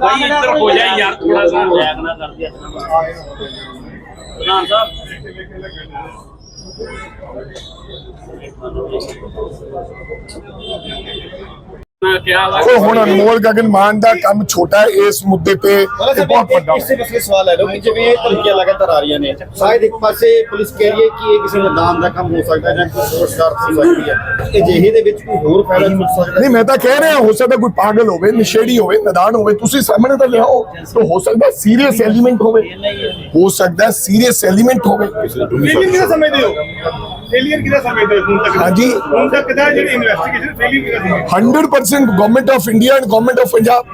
ਬਈ ਇੱਧਰ ਹੋ ਜਾ ਯਾਰ ਥੋੜਾ ਜਿਹਾ ਰੈਗ ਨਾ ਕਰ ਦੇ। ਪ੍ਰਧਾਨ ਸਾਹਿਬ। ਦੇਖੋ ਹੁਣ ਅਨਮੋਲ ਗਗਨ ਮਾਨ ਦਾ ਕੰਮ ਛੋਟਾ ਹੈ ਇਸ ਮੁੱਦੇ ਤੇ ਇਹ ਬਹੁਤ ਵੱਡਾ ਇਸੇ ਮਸਲੇ ਸਵਾਲ ਹੈ ਕਿ ਜਿਵੇਂ ਇਹ ਧਮਕੀਆਂ ਲਗਾਤਾਰ ਆ ਰਹੀਆਂ ਨੇ। ਸ਼ਾਇਦ ਇੱਕ ਪਾਸੇ ਪੁਲਿਸ ਕਹਿ ਰਹੀ ਹੈ ਕਿ ਇਹ ਕਿਸੇ ਨਦਾਨ ਦਾ ਕੰਮ ਹੋ ਸਕਦਾ ਜਾਂ ਕੋਈ ਹੋਰ ਸ਼ਰਤ ਹੋ ਸਕਦੀ ਹੈ। ਇਹ ਜਿਹੇ ਦੇ ਵਿੱਚ ਕੋਈ ਹੋਰ ਫਾਇਦਾ ਹੋ ਸਕਦਾ ਨਹੀਂ ਮੈਂ ਤਾਂ ਕਹਿ ਰਿਹਾ ਹੋ ਸਕਦਾ ਕੋਈ ਪਾਗਲ ਹੋਵੇ ਨਸ਼ੇੜੀ ਹੋਵੇ ਨਦਾਨ ਹੋਵੇ ਤੁਸੀਂ ਸਾਹਮਣੇ ਤਾਂ ਲਿਆਓ ਤਾਂ ਹੋ ਸਕਦਾ ਸੀਰੀਅਸ ਐਲੀਮੈਂਟ ਹੋਵੇ। ਹੋ। ਸਕਦਾ ਸੀਰੀਅਸ ਐਲੀਮੈਂਟ ਹੋਵੇ। ਨਹੀਂ ਸਮਝਦੇ ਹੋ? ਫੇਲਿਅਰ ਕਿਹਦਾ ਸਮਝਦੇ ਹੋ ਹੁਣ ਤੱਕ ਹਾਂਜੀ। ਹੁਣ ਤੱਕ ਕਿਹਦਾ ਜਿਹੜੀ ਇਨਵੈਸਟੀਗੇਸ਼ਨ ਫੇਲਿਅਰ ਕਿਹਦਾ ਸਮਝਦੇ 100% government of India and government of Punjab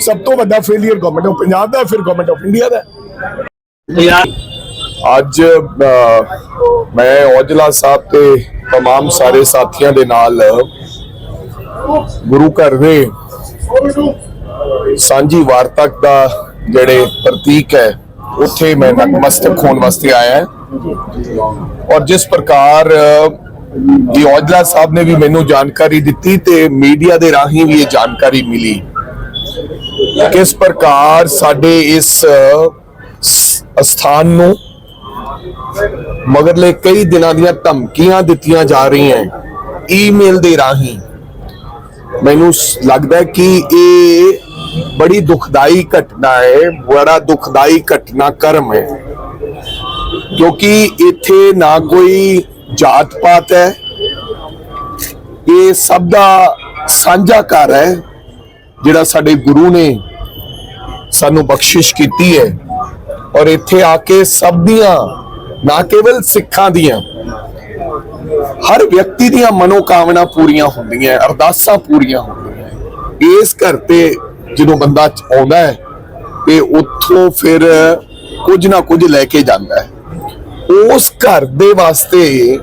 ਸਭ ਤੋਂ ਵੱਡਾ ਫੇਲਿਅਰ ਗਵਰਨਮੈਂਟ ਆਫ ਪੰਜਾਬ ਦਾ ਫਿਰ ਗਵਰਨਮੈਂਟ ਆਫ ਇੰਡੀਆ ਦਾ ਹੈ। यार ਅੱਜ ਅ, ਮੈਂ ਔਜਲਾ ਸਾਹਿਬ ਤੇ तमाम ਸਾਰੇ ਸਾਥੀਆਂ ਦੇ ਨਾਲ ਗੁਰੂ ਘਰ ਦੇ ਸਾਂਝੀ ਵਾਰਤਕ ਦਾ ਜਿਹੜੇ ਪ੍ਰਤੀਕ ਹੈ ਉੱਥੇ ਮੈਂ ਨਤਮਸਤਕ ਹੋਣ ਵਾਸਤੇ ਆਇਆ। ਹਾਂ ਔਰ ਜਿਸ ਪ੍ਰਕਾਰ ਦੀ ਔਜਲਾ ਸਾਹਿਬ ਨੇ ਵੀ ਮੈਨੂੰ ਜਾਣਕਾਰੀ ਦਿੱਤੀ ਤੇ ਮੀਡੀਆ ਦੇ ਰਾਹੀਂ ਵੀ ਇਹ ਜਾਣਕਾਰੀ ਮਿਲੀ। ਕਿਸ ਪ੍ਰਕਾਰ ਸਾਡੇ ਇਸ ਅ, ਸਥਾਨ ਨੂੰ ਮਗਰਲੇ ਕਈ ਦਿਨਾਂ ਦੀਆਂ ਧਮਕੀਆਂ ਦਿੱਤੀਆਂ ਜਾ ਰਹੀਆਂ ਈਮੇਲ ਦੇ ਰਾਹੀਂ। ਮੈਨੂੰ ਲੱਗਦਾ ਕਿ ਇਹ ਬੜੀ ਦੁਖਦਾਈ ਘਟਨਾ ਹੈ, ਬੜਾ ਦੁਖਦਾਈ ਘਟਨਾ ਕਰਮ ਹੈ। ਕਿਉਂਕਿ ਇੱਥੇ ਨਾ ਕੋਈ ਜਾਤ ਪਾਤ ਹੈ, ਇਹ ਸਭ ਦਾ ਸਾਂਝਾ ਘਰ ਹੈ, ਜਿਹੜਾ ਸਾਡੇ ਗੁਰੂ ਨੇ ਸਾਨੂੰ ਬਖਸ਼ਿਸ਼ ਕੀਤੀ ਹੈ। ਔਰ ਇੱਥੇ ਆ ਕੇ ਸਭ ਦੀਆਂ, ਨਾ ਕੇਵਲ ਸਿੱਖਾਂ ਦੀਆਂ, ਹਰ ਵਿਅਕਤੀ ਦੀਆਂ ਮਨੋਕਾਮਨਾ ਪੂਰੀਆਂ ਹੁੰਦੀਆਂ, ਅਰਦਾਸਾਂ ਪੂਰੀਆਂ ਹੁੰਦੀਆਂ। ਇਸ ਘਰ ਤੇ ਜਦੋਂ ਬੰਦਾ ਆਉਂਦਾ ਹੈ ਤੇ ਉੱਥੋਂ ਫਿਰ ਕੁਝ ਨਾ ਕੁਝ ਲੈ ਕੇ ਜਾਂਦਾ ਹੈ। ਉਸ ਘਰ ਦੇ ਵਾਸਤੇ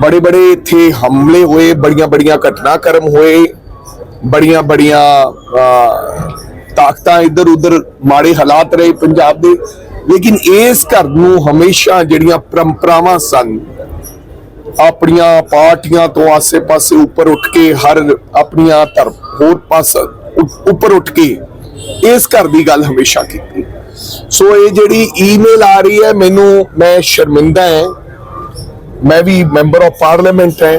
ਬੜੇ ਬੜੇ ਇੱਥੇ ਹਮਲੇ ਹੋਏ, ਬੜੀਆਂ ਬੜੀਆਂ ਘਟਨਾਕ੍ਰਮ ਹੋਏ, ਬੜੀਆਂ ਬੜੀਆਂ ਤਾਕਤਾਂ ਇੱਧਰ ਉੱਧਰ ਮਾੜੇ ਹਾਲਾਤ ਰਹੇ ਪੰਜਾਬ ਦੇ। ਲੇਕਿਨ ਇਸ ਘਰ ਨੂੰ ਹਮੇਸ਼ਾ ਜਿਹੜੀਆਂ ਪਰੰਪਰਾਵਾਂ ਸਨ, ਆਪਣੀਆਂ ਪਾਰਟੀਆਂ ਤੋਂ ਆਸੇ-ਪਾਸੇ ਉੱਪਰ ਉੱਠ ਕੇ ਹਰ ਆਪਣੀਆਂ ਧਰਮ, ਹੋਰ ਪਾਸ ਉੱਪਰ ਉੱਠ ਕੇ ਇਸ ਘਰ ਦੀ ਗੱਲ ਹਮੇਸ਼ਾ ਕੀਤੀ। ਸੋ ਇਹ ਜਿਹੜੀ ਈਮੇਲ ਆ ਰਹੀ ਹੈ, ਮੈਨੂੰ, ਮੈਂ ਸ਼ਰਮਿੰਦਾ ਹਾਂ। ਮੈਂ ਵੀ ਮੈਂਬਰ ਆਫ ਪਾਰਲੀਮੈਂਟ ਹਾਂ।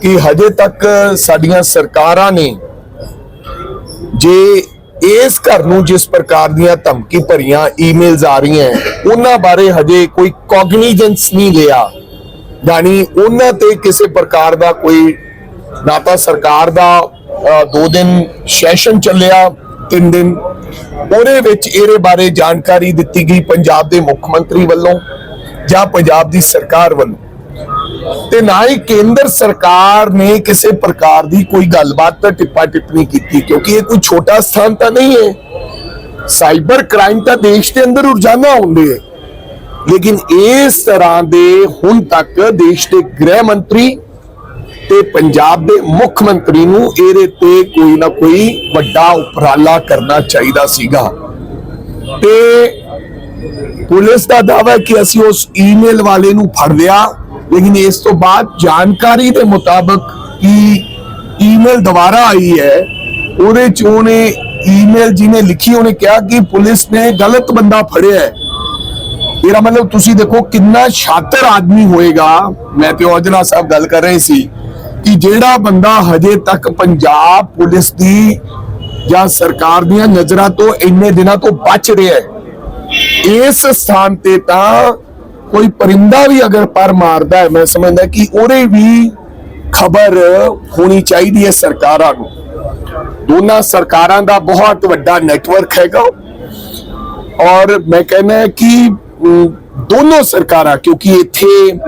ਕਿ ਹਜੇ ਤੱਕ ਸਾਡੀਆਂ ਸਰਕਾਰਾਂ ਨੇ ਜੇ ਇਸ ਘਰ ਨੂੰ ਜਿਸ ਪ੍ਰਕਾਰ ਦੀਆਂ ਧਮਕੀ ਭਰੀਆਂ ਈਮੇਲਸ ਆ ਰਹੀਆਂ ਉਹਨਾਂ ਬਾਰੇ ਹਜੇ ਕੋਈ ਕੌਗਨੀਜੈਂਸ ਨਹੀਂ ਲਿਆ। ਯਾਨੀ ਉਹਨਾਂ ਤੇ ਕਿਸੇ ਪ੍ਰਕਾਰ ਦਾ ਕੋਈ, ਨਾ ਤਾਂ ਸਰਕਾਰ ਦਾ ਦੋ ਦਿਨ ਸੈਸ਼ਨ ਚੱਲਿਆ, ਤਿੰਨ ਦਿਨ। ਉਹਦੇ ਵਿੱਚ ਇਹਦੇ ਬਾਰੇ ਜਾਣਕਾਰੀ ਦਿੱਤੀ ਗਈ ਪੰਜਾਬ ਦੇ ਮੁੱਖ ਮੰਤਰੀ ਵੱਲੋਂ ਜਾਂ ਪੰਜਾਬ ਦੀ ਸਰਕਾਰ ਵੱਲੋਂ। ਤੇ ਨਾ ਹੀ ਕੇਂਦਰ ਸਰਕਾਰ ਨੇ ਕਿਸੇ ਪ੍ਰਕਾਰ ਦੀ ਕੋਈ ਗੱਲਬਾਤ ਤੇ ਟਿੱਪਾ ਟਿੱਪਣੀ ਕੀਤੀ, ਕਿਉਂਕਿ ਇਹ ਕੋਈ ਛੋਟਾ ਸਥਾਨ ਤਾਂ ਨਹੀਂ ਹੈ। ਸਾਈਬਰ ਕ੍ਰਾਈਮ ਤਾਂ ਦੇਸ਼ ਦੇ ਅੰਦਰ ਰੋਜ਼ਾਨਾ ਹੁੰਦੇ ਹੈ। ਲੇਕਿਨ ਇਸ ਤਰ੍ਹਾਂ ਦੇ ਹੁਣ ਤੱਕ ਦੇਸ਼ ਦੇ ਗ੍ਰਹਿ ਮੰਤਰੀ ਤੇ ਪੰਜਾਬ ਦੇ ਮੁੱਖ ਮੰਤਰੀ ਨੂੰ ਇਹਦੇ ਤੇ ਕੋਈ ਨਾ ਕੋਈ ਵੱਡਾ ਉਪਰਾਲਾ ਕਰਨਾ ਚਾਹੀਦਾ ਸੀਗਾ। ਤੇ ਪੁਲਿਸ ਦਾ ਦਾਅਵਾ ਕਿ ਅਸੀਂ ਉਸ ਈਮੇਲ ਵਾਲੇ ਨੂੰ ਫੜ ਲਿਆ, ਲੇਕਿਨ ਇਸ ਤੋਂ ਬਾਅਦ ਜਾਣਕਾਰੀ ਦੇ ਮੁਤਾਬਕ ਕਿ ਈਮੇਲ ਦੁਬਾਰਾ ਆਈ ਹੈ, ਉਹਦੇ ਚ ਉਹਨੇ ਈਮੇਲ ਜਿਹਨੇ ਲਿਖੀ, ਉਹਨੇ ਕਿਹਾ ਕਿ ਪੁਲਿਸ ਨੇ ਗਲਤ ਬੰਦਾ ਫੜਿਆ ਹੈ। ਇਹਦਾ ਮਤਲਬ ਤੁਸੀਂ ਦੇਖੋ ਕਿੰਨਾ ਸ਼ਾਤਰ ਆਦਮੀ ਹੋਏਗਾ। ਮੈਂ ਤੇ ਔਜਲਾ ਸਾਹਿਬ ਗੱਲ ਕਰ ਰਹੇ ਸੀ। ਕਿ ਜਿਹੜਾ ਬੰਦਾ ਹਜੇ ਤੱਕ ਪੰਜਾਬ ਪੁਲਿਸ ਦੀ ਜਾਂ ਸਰਕਾਰ ਦੀਆਂ ਨਜ਼ਰਾਂ ਤੋਂ ਇੰਨੇ ਦਿਨਾਂ ਤੋਂ ਬਚ ਰਿਹਾ ਹੈ ਇਸ ਸਥਾਨ ਤੇ ਤਾਂ ਕੋਈ ਪਰਿੰਦਾ ਵੀ ਅਗਰ ਪਰ ਮਾਰਦਾ ਹੈ ਮੈਂ ਸਮਝਦਾ ਕਿ ਉਹਦੇ ਵੀ ਖਬਰ ਹੋਣੀ ਚਾਹੀਦੀ ਹੈ ਸਰਕਾਰਾਂ ਨੂੰ। ਦੋਨਾਂ ਸਰਕਾਰਾਂ ਦਾ ਬਹੁਤ ਵੱਡਾ ਨੈਟਵਰਕ ਹੈਗਾ ਔਰ ਮੈਂ ਕਹਿੰਦਾ ਕਿ ਅਮ, ਦੋਨੋਂ ਸਰਕਾਰਾਂ ਕਿਉਂਕਿ ਇੱਥੇ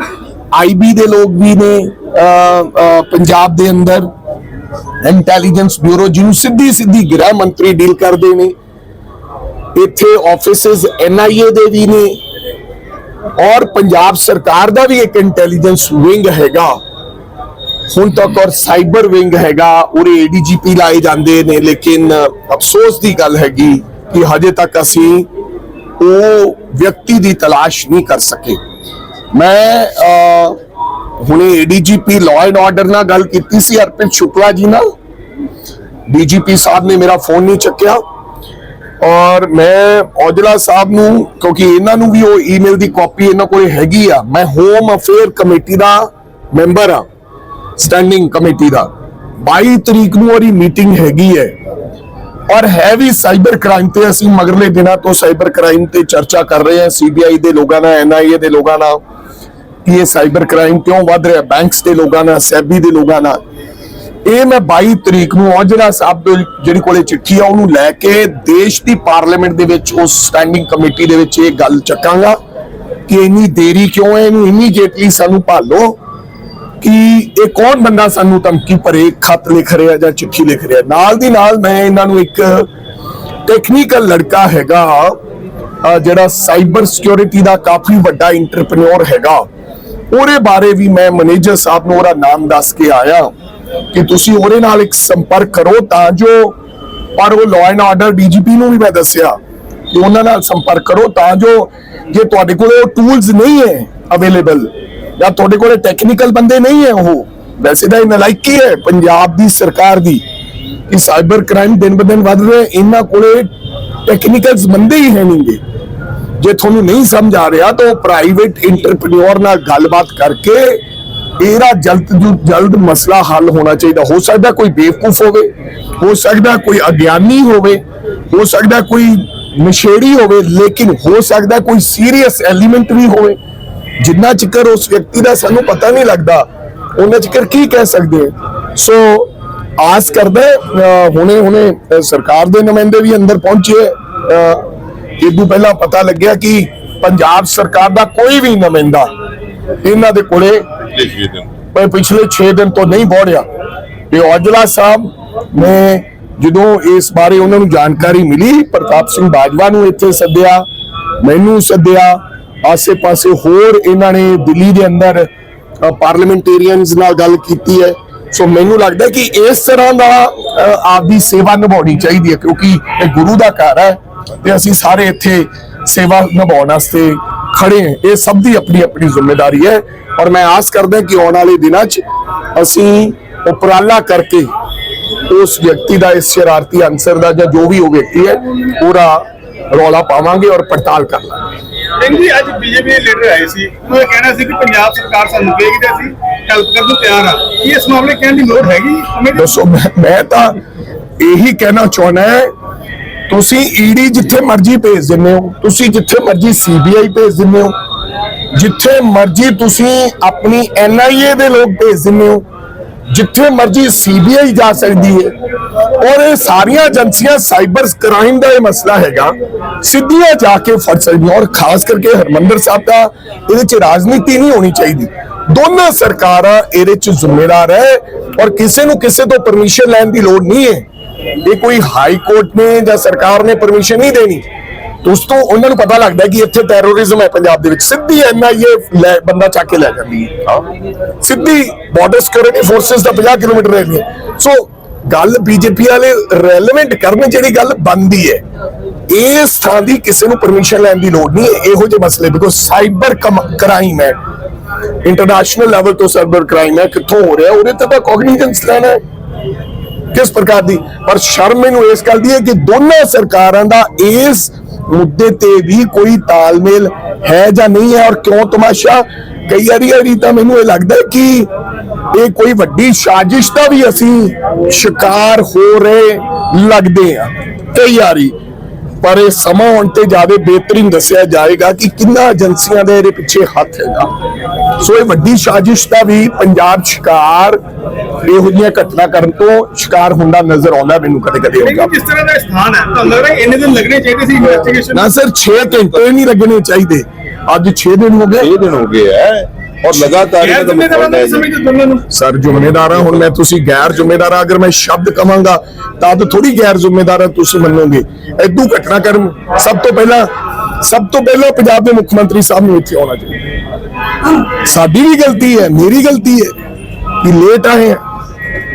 ਆਈਬੀ ਦੇ ਲੋਕ ਵੀ ਨੇ ਪੰਜਾਬ ਦੇ ਅੰਦਰ ਇੰਟੈਲੀਜੈਂਸ ਬਿਊਰੋ ਜਿਹਨੂੰ ਸਿੱਧੀ ਸਿੱਧੀ ਗ੍ਰਹਿ ਮੰਤਰੀ ਡੀਲ ਕਰਦੇ ਨੇ, ਇੱਥੇ ਆਫਿਸਸ ਐਨਆਈਏ ਦੇ ਵੀ ਨੇ ਔਰ ਪੰਜਾਬ ਸਰਕਾਰ ਦਾ ਵੀ ਇੱਕ ਇੰਟੈਲੀਜੈਂਸ ਵਿੰਗ ਹੈਗਾ। ਹੁਣ ਤੱਕ ਔਰ ਸਾਈਬਰ ਵਿੰਗ ਹੈਗਾ, ਉਰੇ ਏਡੀਜੀਪੀ ਲਾਏ ਜਾਂਦੇ ਨੇ, ਲੇਕਿਨ ਅਫਸੋਸ ਦੀ ਗੱਲ ਹੈਗੀ ਕਿ ਹਜੇ ਤੱਕ ਅਸੀਂ ਉਹ ਵਿਅਕਤੀ ਦੀ ਤਲਾਸ਼ ਨਹੀਂ ਕਰ ਸਕੇ। ਮੈਂ ਹੁਣੇ ਏਡੀਜੀਪੀ ਲਾਅ ਐਂਡ ਆਰਡਰ ਨਾਲ ਗੱਲ ਕੀਤੀ ਸੀ ਅਰਪਿਤ ਸ਼ੁਕਲਾ ਜੀ ਨਾਲ। ਡੀਜੀਪੀ ਸਾਹਿਬ ਨੇ ਮੇਰਾ ਫੋਨ ਨਹੀਂ ਚੱਕਿਆ। ਔਰ ਮੈਂ ਔਜਲਾ ਸਾਹਿਬ ਨੂੰ, ਕਿਉਂਕਿ ਇਹਨਾਂ ਨੂੰ ਵੀ ਉਹ ਈਮੇਲ ਦੀ ਕਾਪੀ ਇਹਨਾਂ ਕੋਲੇ ਹੈਗੀ ਆ, ਮੈਂ ਹੋਮ ਅਫੇਅਰ ਕਮੇਟੀ ਦਾ ਮੈਂਬਰ ਆ ਸਟੈਂਡਿੰਗ ਕਮੇਟੀ ਦਾ। 22 ਤਰੀਕ ਨੂੰ ਉਹਦੀ ਮੀਟਿੰਗ ਹੈਗੀ ਹੈ। ਔਰ ਹੈ ਵੀ ਸਾਈਬਰ ਕ੍ਰਾਈਮ ਤੇ ਅਸੀਂ ਮਗਰਲੇ ਦਿਨਾਂ ਤੋਂ ਸਾਈਬਰ ਕ੍ਰਾਈਮ ਤੇ ਚਰਚਾ ਕਰ ਰਹੇ ਹਾਂ ਸੀਬੀਆਈ ਦੇ ਲੋਕਾਂ ਨਾਲ ਐਨਆਈਏ ਦੇ ਲੋਕਾਂ ਨਾਲ। ਕਿ ਇਹ ਸਾਈਬਰ ਕ੍ਰਾਈਮ ਕਿਉਂ ਵੱਧ ਰਿਹਾ? ਬੈਂਕਸ ਦੇ ਲੋਕਾਂ ਨਾਲ, ਸੈਬੀ ਦੇ ਲੋਕਾਂ ਨਾਲ। ਇਹ ਮੈਂ 22 ਤਰੀਕ ਨੂੰ ਔਜਲਾ ਸਾਹਿਬ ਜਿਹੜੀ ਕੋਲੇ ਚਿੱਠੀ ਆ, ਉਹਨੂੰ ਲੈ ਕੇ ਦੇਸ਼ ਦੀ ਪਾਰਲੀਮੈਂਟ ਦੇ ਵਿੱਚ, ਉਸ ਸਟੈਂਡਿੰਗ ਕਮੇਟੀ ਦੇ ਵਿੱਚ ਇਹ ਗੱਲ ਚੱਕਾਂਗਾ ਕਿ ਇੰਨੀ ਦੇਰੀ ਕਿਉਂ ਹੈ? ਇਹਨੂੰ ਇਮੀਡੀਏਟਲੀ ਸਾਨੂੰ ਭਾਲੋ ਕਿ ਇਹ ਕੌਣ ਬੰਦਾ ਸਾਨੂੰ ਧਮਕੀ ਭਰੇ, ਖਤ ਲਿਖ ਰਿਹਾ ਜਾਂ ਚਿੱਠੀ ਲਿਖ ਰਿਹਾ? ਨਾਲ ਦੀ ਨਾਲ ਮੈਂ ਇਹਨਾਂ ਨੂੰ ਇੱਕ ਟੈਕਨੀਕਲ ਲੜਕਾ ਹੈਗਾ ਜਿਹੜਾ ਸਾਈਬਰ ਸਿਕਿਉਰਿਟੀ ਦਾ ਕਾਫੀ ਵੱਡਾ ਇੰਟਰਪ੍ਰੀਨਿਓਰ ਹੈਗਾ। ਉਹਦੇ ਬਾਰੇ ਵੀ ਮੈਂ ਮੈਨੇਜਰ ਸਾਹਿਬ ਨੂੰ ਉਹਦਾ ਨਾਮ ਦੱਸ ਕੇ ਆਇਆ ਕਿ ਤੁਸੀਂ ਉਹਦੇ ਨਾਲ ਇੱਕ ਸੰਪਰਕ ਕਰੋ ਤਾਂ ਜੋ, ਪਰ ਉਹ ਲਾਅ ਐਂਡ ਆਰਡਰ ਡੀਜੀਪੀ ਨੂੰ ਵੀ ਮੈਂ ਦੱਸਿਆ ਕਿ ਉਹਨਾਂ ਨਾਲ ਸੰਪਰਕ ਕਰੋ ਤਾਂ ਜੋ ਜੇ ਤੁਹਾਡੇ ਕੋਲ ਉਹ ਟੂਲਸ ਨਹੀਂ ਹੈ ਅਵੇਲੇਬਲ ਜਾਂ ਤੁਹਾਡੇ ਕੋਲ ਟੈਕਨੀਕਲ ਬੰਦੇ ਨਹੀਂ ਹੈ ਉਹ, ਵੈਸੇ ਤਾਂ ਇਹ ਨਲਾਇਕੀ ਹੈ ਪੰਜਾਬ ਦੀ ਸਰਕਾਰ ਦੀ ਕਿ ਸਾਈਬਰ ਕ੍ਰਾਈਮ ਦਿਨ ਬ ਦਿਨ ਵੱਧ ਰਿਹਾ ਇਹਨਾਂ ਕੋਲੇ ਟੈਕਨੀਕਲਸ ਬੰਦੇ ਹੀ ਹੈ ਨਹੀਂਗੇ ਜੇ ਤੁਹਾਨੂੰ ਨਹੀਂ ਸਮਝ ਆ ਰਿਹਾ ਤਾਂ ਉਹ ਪ੍ਰਾਈਵੇਟ ਇੰਟਰਪ੍ਰੀਨਿਓਰ ਨਾਲ ਗੱਲਬਾਤ ਕਰਕੇ ਇਹਦਾ ਜਲਦ ਤੋਂ ਜਲਦ ਮਸਲਾ ਹੱਲ ਹੋਣਾ ਚਾਹੀਦਾ। ਹੋ ਸਕਦਾ ਕੋਈ ਬੇਵਕੂਫ ਹੋਵੇ, ਹੋ ਸਕਦਾ ਕੋਈ ਅਗਿਆਨੀ ਹੋਵੇ, ਹੋ ਸਕਦਾ ਕੋਈ ਨਸ਼ੇੜੀ ਹੋਵੇ, ਲੇਕਿਨ ਹੋ ਸਕਦਾ ਕੋਈ ਸੀਰੀਅਸ ਐਲੀਮੈਂਟ ਵੀ ਹੋਵੇ। ਜਿੰਨਾ ਚਿਕਰ ਉਸ ਵਿਅਕਤੀ ਦਾ ਸਾਨੂੰ ਪਤਾ ਨਹੀਂ ਲੱਗਦਾ, ਉਹਨਾਂ ਚਿਕਰ ਕੀ ਕਹਿ ਸਕਦੇ ਸੋ ਆਸ ਕਰਦਾ ਹੁਣੇ ਹੁਣੇ ਸਰਕਾਰ ਦੇ ਨੁਮਾਇੰਦੇ ਵੀ ਅੰਦਰ ਪਹੁੰਚੇ ਤੋਂ ਪਹਿਲਾਂ ਪਤਾ ਲੱਗਿਆ ਕਿ ਪੰਜਾਬ ਸਰਕਾਰ ਦਾ ਕੋਈ ਵੀ ਨੁਮਾਇੰਦਾ ਇਹਨਾਂ ਦੇ ਕੋਲੇ ਪਿਛਲੇ 6 ਦਿਨ। ਤੋਂ ਨਹੀਂ ਪਹੁੰਚਿਆ ਤੇ ਔਜਲਾ ਸਾਹਿਬ ਨੇ ਜਦੋਂ ਇਸ ਬਾਰੇ ਉਹਨਾਂ ਨੂੰ ਜਾਣਕਾਰੀ ਮਿਲੀ ਪ੍ਰਤਾਪ ਸਿੰਘ ਬਾਜਵਾ ਨੂੰ ਇੱਥੇ ਸੱਦਿਆ ਮੈਨੂੰ ਸੱਦਿਆ ਆਸੇ-ਪਾਸੇ ਹੋਰ ਇਹਨਾਂ ਨੇ ਦਿੱਲੀ ਦੇ ਅੰਦਰ ਪਾਰਲੀਮੈਂਟੇਰੀਅਨਸ ਨਾਲ ਗੱਲ ਕੀਤੀ ਹੈ। ਸੋ ਮੈਨੂੰ ਲੱਗਦਾ ਕਿ ਇਸ ਤਰ੍ਹਾਂ ਦਾ ਆਪਦੀ ਸੇਵਾ ਨਿਭਾਉਣੀ ਚਾਹੀਦੀ ਹੈ ਕਿਉਂਕਿ ਇਹ ਗੁਰੂ ਦਾ ਘਰ ਹੈ। ਤੇ ਅਸੀਂ ਸਾਰੇ ਇੱਥੇ ਸੇਵਾ ਨਿਭਾਉਣ ਵਾਸਤੇ ਖੜੇ ਹਾਂ। ਇਹ ਸਭ ਦੀ ਆਪਣੀ ਆਪਣੀ ਜ਼ਿੰਮੇਵਾਰੀ ਹੈ ਔਰ ਮੈਂ ਆਸ ਕਰਦਾ ਕਿ ਆਉਣ ਵਾਲੇ ਦਿਨਾਂ 'ਚ ਅਸੀਂ ਉਪਰਾਲਾ ਕਰਕੇ ਉਸ ਵਿਅਕਤੀ ਦਾ ਇਸ ਸ਼ਰਾਰਤੀ ਅਨਸਰ ਦਾ ਜਾਂ ਜੋ ਵੀ ਉਹ ਵਿਅਕਤੀ ਹੈ ਪੂਰਾ ਰੌਲਾ ਪਾਵਾਂਗੇ ਔਰ ਪੜਤਾਲ ਕਰ ਲਾਂਗੇ। ਸਿੰਘ ਜੀ ਅੱਜ ਬੀਜੇਪੀ ਦੇ ਲੀਡਰ ਆਏ ਸੀ। ਉਹਨਾਂ ਦਾ ਕਹਿਣਾ ਸੀ ਕਿ ਪੰਜਾਬ ਸਰਕਾਰ ਸਾਨੂੰ ਕਹੇਗੀ ਤੇ ਅਸੀਂ ਹੈਲਪ ਕਰਨ ਨੂੰ ਤਿਆਰ ਆ। ਕੀ ਇਸ ਮਾਮਲੇ ਕਹਿਣ ਦੀ ਲੋੜ ਹੈਗੀ? ਦੱਸੋ ਮੈਂ ਤਾਂ ਇਹੀ ਕਹਿਣਾ ਚਾਹੁੰਦਾ ਹੈ ਤੁਸੀਂ ਈਡੀ ਜਿੱਥੇ ਮਰਜ਼ੀ ਭੇਜ ਦਿੰਦੇ ਹੋ, ਤੁਸੀਂ ਜਿੱਥੇ ਮਰਜ਼ੀ ਸੀਬੀਆਈ ਭੇਜ ਦਿੰਦੇ ਹੋ, ਜਿੱਥੇ ਮਰਜ਼ੀ ਤੁਸੀਂ ਆਪਣੀ ਐਨਆਈਏ ਦੇ ਲੋਕ ਭੇਜ ਦਿੰਦੇ ਹੋ, ਜਿੱਥੇ ਮਰਜ਼ੀ ਸੀਬੀਆਈ ਜਾ ਸਕਦੀ ਹੈ। ਔਰ ਇਹ ਸਾਰੀਆਂ ਏਜੰਸੀਆਂ ਸਾਈਬਰ ਕ੍ਰਾਈਮ ਦਾ ਇਹ ਮਸਲਾ ਹੈਗਾ, ਸਿੱਧੀਆਂ ਜਾ ਕੇ ਫੜ ਸਕਦੀਆਂ ਔਰ ਖਾਸ ਕਰਕੇ ਹਰਮੰਦਰ ਸਾਹਿਬ ਦਾ, ਇਹਦੇ ਚ ਰਾਜਨੀਤੀ ਨਹੀਂ ਹੋਣੀ ਚਾਹੀਦੀ। ਦੋਨਾਂ ਸਰਕਾਰਾਂ ਇਹਦੇ ਚ ਜ਼ਿੰਮੇਦਾਰ ਹੈ, ਔਰ ਕਿਸੇ ਨੂੰ ਕਿਸੇ ਤੋਂ ਪਰਮਿਸ਼ਨ ਲੈਣ ਦੀ ਲੋੜ ਨਹੀਂ ਹੈ। ਇਹ ਕੋਈ ਹਾਈ ਕੋਰਟ ਨੇ ਜਾਂ ਸਰਕਾਰ ਨੇ ਪਰਮਿਸ਼ਨ ਨਹੀਂ ਦੇਣੀ ਉਸ ਉਹਨਾਂ ਨੂੰ ਪਤਾ ਲੱਗਦਾ ਕਿ ਇੱਥੇ ਟੈਰੋਰਿਜ਼ਮ ਹੈ ਪੰਜਾਬ ਦੇ ਵਿੱਚ। ਸਿੱਧੀ ਐਨਆਈਏ ਬੰਦਾ ਚੱਕ ਕੇ ਲੈ ਜਾਂਦੀ ਹੈ। ਸਿੱਧੀ ਬਾਰਡਰ ਸਿਕਿਉਰਿਟੀ ਫੋਰਸਸ ਦਾ 50 ਕਿਲੋਮੀਟਰ ਏਰੀਆ ਸੋ ਗੱਲ ਬੀਜੇਪੀ ਵਾਲੇ ਰੈਲੇਵੈਂਟ ਕਰਨ ਜਿਹੜੀ ਗੱਲ ਬੰਦੀ ਹੈ, ਇਸ ਥਾਂ ਦੀ ਕਿਸੇ ਨੂੰ ਪਰਮਿਸ਼ਨ ਲੈਣ ਦੀ ਲੋੜ ਨਹੀਂ ਹੈ। ਇਹੋ ਜਿਹੇ ਮਸਲੇ ਬਿਕੋਜ਼ ਸਾਈਬਰ ਕ੍ਰਾਈਮ ਹੈ। ਇੰਟਰਨੈਸ਼ਨਲ ਲੈਵਲ ਤੋਂ ਸਾਈਬਰ ਕ੍ਰਾਈਮ ਹੈ, ਕਿੱਥੋਂ ਹੋ ਰਿਹਾ, ਉਹਦੇ ਤੇ ਤਾਂ ਕੋਗਨੀਜੈਂਸ ਲੈਣਾ ਹੈ। ਕਿਸ ਪ੍ਰਕਾਰ ਦੀ? ਪਰ ਸ਼ਰਮ ਮੈਨੂੰ ਇਸ ਗੱਲ ਦੀ ਹੈ ਕਿ ਦੋਨਾਂ ਸਰਕਾਰਾਂ ਦਾ ਇਸ ਮੁੱਦੇ ਤੇ ਵੀ ਕੋਈ ਤਾਲਮੇਲ ਹੈ ਜਾਂ ਨਹੀਂ ਹੈ ਔਰ ਕਿਉਂ ਤਮਾਸ਼ਾ? ਕਈ ਵਾਰੀ ਵਾਰੀ ਤਾਂ ਮੈਨੂੰ ਇਹ ਲੱਗਦਾ ਕਿ ਇਹ ਕੋਈ ਵੱਡੀ ਸਾਜ਼ਿਸ਼ ਦਾ ਵੀ ਅਸੀਂ ਸ਼ਿਕਾਰ ਹੋ ਰਹੇ ਲੱਗਦੇ ਆ ਕਈ ਵਾਰੀ। ਪਰ ਇਹ ਸਮਾਂ ਹੁਣ ਤੇ ਜ਼ਿਆਦਾ ਬਿਹਤਰੀਨ ਦੱਸਿਆ ਜਾਏਗਾ ਕਿ ਕਿੰਨਾ ਏਜੰਸੀਆਂ ਦੇ ਇਹਦੇ ਪਿੱਛੇ ਹੱਥ ਹੈਗਾ। ਸੋ ਇਹ ਵੱਡੀ ਸਾਜ਼ਿਸ਼ ਦਾ ਵੀ ਪੰਜਾਬ ਸ਼ਿਕਾਰ ਇਹੋ ਜਿਹੀਆਂ ਘਟਨਾ ਕਰਨ ਤੋਂ ਸ਼ਿਕਾਰ ਹੁੰਦਾ ਨਜ਼ਰ ਆਉਂਦਾ ਮੈਨੂੰ ਕਦੇ ਕਦੇ ਸਿੰਘ ਹੋਗਾ ਜੀ, ਜਿਸ ਤਰ੍ਹਾਂ ਦਾ ਸਥਾਨ ਹੈ ਤੁਹਾਨੂੰ ਲੱਗਦਾ ਇੰਨੇ ਦਿਨ ਲੱਗਣੇ ਚਾਹੀਦੇ ਸੀ ਇਨਵੈਸਟੀਗੇਸ਼ਨ ਨਾ ਸਰ 6 ਘੰਟੇ ਨਹੀਂ ਲੱਗਣੇ ਚਾਹੀਦੇ ਅੱਜ 6 ਦਿਨ ਹੋ ਗਏ 6 ਦਿਨ ਹੋ ਗਏ ਐ ਔਰ ਲਗਾਤਾਰ ਗੈਰ ਇਹਨਾਂ ਦਾ ਜ਼ਿੰਮੇਦਾਰਾਂ ਮੁਕਾਬਲਾ ਦੇ ਹੈ ਸਮੇਂ ਚ ਦੋਨਾਂ ਨੂੰ ਸਰ ਜ਼ਿੰਮੇਦਾਰ ਹਾਂ ਹੁਣ ਮੈਂ ਤੁਸੀਂ ਗੈਰ ਜ਼ਿੰਮੇਦਾਰ ਹਾਂ, ਅਗਰ ਮੈਂ ਸ਼ਬਦ ਕਵਾਂਗਾ ਤਦ ਥੋੜੀ ਗੈਰ ਜ਼ਿੰਮੇਦਾਰ ਹਾਂ, ਤੁਸੀਂ ਮੰਨੋਗੇ ਐਦੂ ਘਟਨਾ ਕਰਮ ਸਭ ਤੋਂ ਪਹਿਲਾਂ ਸਭ ਤੋਂ ਪਹਿਲਾਂ ਪੰਜਾਬ ਦੇ ਮੁੱਖ ਮੰਤਰੀ ਸਾਹਿਬ ਨੂੰ ਇੱਥੇ ਆਉਣਾ ਚਾਹੀਦਾ ਸਾਡੀ ਵੀ ਗਲਤੀ ਹੈ ਮੇਰੀ ਗਲਤੀ ਹੈ ਕਿ ਲੇਟ ਆਏ ਹਾਂ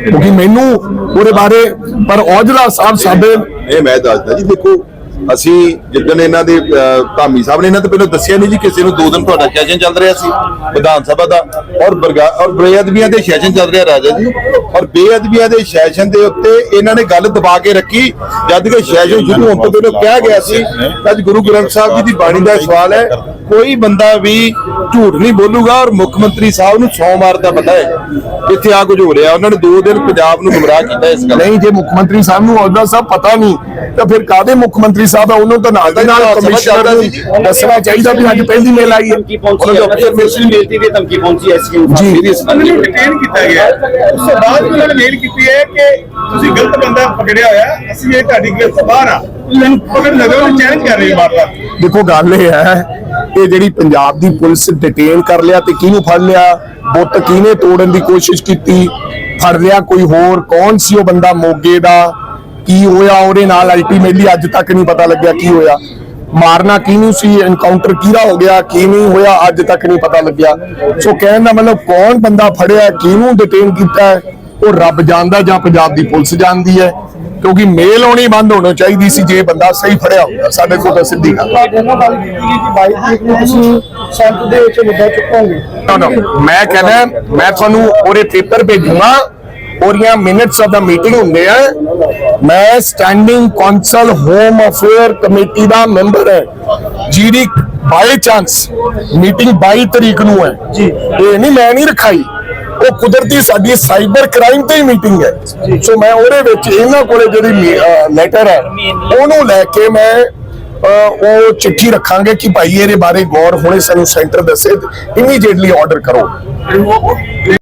ਕਿਉਂਕਿ ਮੈਨੂੰ ਉਹਦੇ ਬਾਰੇ ਪਰ ਔਜਲਾ ਸਾਹਿਬ ਸਾਡੇ ਇਹ ਮੈਂ ਦੱਸਦਾ ਜੀ ਦੇਖੋ ਅਸੀਂ ਜਿੱਦਣ ਇਹਨਾਂ ਦੇ ਧਾਮੀ ਸਾਹਿਬ ਨੇ ਇਹਨਾਂ ਤੋਂ ਪਹਿਲਾਂ ਦੱਸਿਆ ਨਹੀਂ ਜੀ, ਕਿਸੇ ਨੂੰ ਦੋ ਦਿਨ ਤੁਹਾਡਾ ਸੈਸ਼ਨ ਚੱਲ ਰਿਹਾ ਸੀ, ਵਿਧਾਨ ਸਭਾ ਦਾ, ਔਰ ਬਰਗਾ, ਔਰ ਬੇਅਦਬੀਆਂ ਦੇ ਸੈਸ਼ਨ ਚੱਲ ਰਿਹਾ ਰਾਜਾ ਜੀ, ਔਰ ਬੇਅਦਬੀਆਂ ਦੇ ਸੈਸ਼ਨ ਦੇ ਉੱਤੇ ਇਹਨਾਂ ਨੇ ਗੱਲ ਦਬਾ ਕੇ ਰੱਖੀ, ਜਦ ਕਿ ਸੈਸ਼ਨ ਸ਼ੁਰੂ ਹੋਣ ਤੋਂ ਪਹਿਲਾਂ ਕਿਹਾ ਗਿਆ ਸੀ, ਅੱਜ ਗੁਰੂ ਗ੍ਰੰਥ ਸਾਹਿਬ ਜੀ ਦੀ ਬਾਣੀ ਦਾ ਸਵਾਲ ਹੈ, ਕੋਈ ਬੰਦਾ ਵੀ ਝੂਠ ਨਹੀਂ ਬੋਲੂਗਾ, ਔਰ ਮੁੱਖ ਮੰਤਰੀ ਸਾਹਿਬ ਨੂੰ ਸੋਮਵਾਰ ਦਾ ਪਤਾ ਹੈ ਇੱਥੇ ਆ ਕੁਝ ਹੋ ਰਿਹਾ, ਉਹਨਾਂ ਨੇ ਦੋ ਦਿਨ ਪੰਜਾਬ ਨੂੰ ਗੁੰਮਰਾਹ ਕੀਤਾ ਇਸ ਗੱਲ ਨਹੀਂ, ਜੇ ਮੁੱਖ ਮੰਤਰੀ ਸਾਹਿਬ ਨੂੰ ਉਹਦਾ ਸਭ ਪਤਾ ਨਹੀਂ, ਤਾਂ ਫਿਰ ਕਾਦੇ ਮੁੱਖ ਮੰਤਰੀ ਸਾਹਿਬ ਆ ਉਹਨੂੰ ਤਾਂ ਨਾਲ ਦੇ ਨਾਲ ਕਮਿਸ਼ਨਰ ਨੂੰ। ਦੱਸਣਾ ਚਾਹੀਦਾ ਵੀ ਅੱਜ ਪਹਿਲੀ ਮੇਲ ਆਈ ਹੈ। ਧਮਕੀ ਪਹੁੰਚੀ ਹੈ। ਅਫਸਰ ਮਿਸ਼ਨ ਬੇਨਤੀ ਦੀ ਧਮਕੀ ਪਹੁੰਚੀ ਹੈ ਐਸਕੇਐਮ ਜੀ। ਸੀਰੀਅਸ ਉਹਨਾਂ ਨੂੰ ਡਿਟੇਨ ਕੀਤਾ ਗਿਆ ਹੈ। ਉਸ ਤੋਂ ਬਾਅਦ ਉਹਨਾਂ ਨੇ ਮੇਲ ਕੀਤੀ ਹੈ ਕਿ ਤੁਸੀਂ ਗਲਤ ਬੰਦਾ ਪਕੜਿਆ ਹੋਇਆ ਅਸੀਂ ਇਹ ਤੁਹਾਡੀ ਗ੍ਰਿਫਤ ਤੋਂ ਬਾਹਰ ਆ। ਤੁਸੀਂ ਸਾਨੂੰ ਪਕੜ ਲਗੋ ਉਹ ਚੈਲੰਜ ਕਰ ਰਹੇ ਹੋ ਬਾਰ-ਬਾਰ ਦੇਖੋ ਗੱਲ ਇਹ ਹੈ ਇਹ ਜਿਹੜੀ ਪੰਜਾਬ ਦੀ ਪੁਲਿਸ ਡਿਟੇਨ ਕਰ ਲਿਆ ਤੇ ਕਿਹਨੂੰ ਫੜ ਲਿਆ ਬੁੱਤ ਕਿਹਨੇ ਤੋੜਨ ਦੀ ਕੋਸ਼ਿਸ਼ ਕੀਤੀ ਫੜ ਲਿਆ ਕੋਈ ਹੋਰ ਕੌਣ ਸੀ ਉਹ ਬੰਦਾ ਮੋਗੇ ਦਾ? ਕੀ ਹੋਇਆ? ਉਹਦੇ ਨਾਲ ਅਲਟੀਮੇਟਲੀ ਅੱਜ ਤੱਕ ਨਹੀਂ ਪਤਾ ਲੱਗਿਆ ਕੀ ਹੋਇਆ। ਮਾਰਨਾ ਕਿਹਨੂੰ ਸੀ? ਐਨਕਾਊਂਟਰ ਕਿਹਦਾ ਹੋ ਗਿਆ? ਕੀ ਨਹੀਂ ਹੋਇਆ? ਅੱਜ ਤੱਕ ਨਹੀਂ ਪਤਾ ਲੱਗਿਆ। ਸੋ ਕਹਿਣ ਦਾ ਮਤਲਬ ਕੌਣ ਬੰਦਾ ਫੜਿਆ ਕਿਹਨੂੰ ਡਿਟੇਨ ਕੀਤਾ ਹੈ, ਉਹ ਰੱਬ ਜਾਣਦਾ ਜਾਂ ਪੰਜਾਬ ਦੀ ਪੁਲਿਸ ਜਾਣਦੀ ਹੈ। ਕਿਉਂਕਿ ਮੇਲ ਆਉਣੀ ਬੰਦ ਹੋਣੀ ਚਾਹੀਦੀ ਸੀ ਜੇ ਬੰਦਾ ਸਹੀ ਫੜਿਆ ਹੁੰਦਾ। ਸਾਡੇ ਕੋਲ ਤਾਂ ਸਿੱਧੀ ਗੱਲ ਹੈ। ਤੁਹਾਡੇ ਨਾਲ ਗੱਲ ਕੀਤੀ ਗਈ ਕਿ 22 ਤਰੀਕ ਨੂੰ. ਮੈਂ ਕਹਿੰਦਾ ਮੈਂ ਤੁਹਾਨੂੰ ਉਹਦੇ ਪੇਪਰ ਭੇਜੂਗਾ। ਉਹਦੀਆਂ ਮਿੰਟਸ ਆਫ ਦਾ ਮੀਟਿੰਗ ਹੁੰਦੇ ਆ। ਮੈਂ standing council home affair committee ਦਾ ਮੈਂਬਰ ਹੈ। ਜਿਹਦੀ ਬਾਈ ਚਾਂਸ ਮੀਟਿੰਗ 22 ਤਰੀਕ ਨੂੰ ਹੈ। ਜੀ। ਇਹ ਨਹੀਂ ਮੈਂ ਨਹੀਂ ਰਖਾਈ। ਉਹ ਕੁਦਰਤੀ ਸਾਡੀ ਸਾਈਬਰ ਕ੍ਰਾਈਮ ਤੇ ਹੀ ਮੀਟਿੰਗ ਹੈ। ਸੋ ਮੈਂ ਉਹਦੇ ਵਿੱਚ ਇਹਨਾਂ ਕੋਲੇ ਜਿਹੜੀ ਲੈਟਰ ਹੈ ਉਹਨੂੰ ਲੈ ਕੇ ਮੈਂ ਉਹ ਚਿੱਠੀ ਰੱਖਾਂਗੇ ਕਿ ਭਾਈ ਇਹਦੇ ਬਾਰੇ ਗੌਰ ਹੁਣੇ ਸਾਨੂੰ ਸੈਂਟਰ ਦੱਸੇ। ਇਮੀਡੀਏਟਲੀ ਆਰਡਰ ਕਰੋ।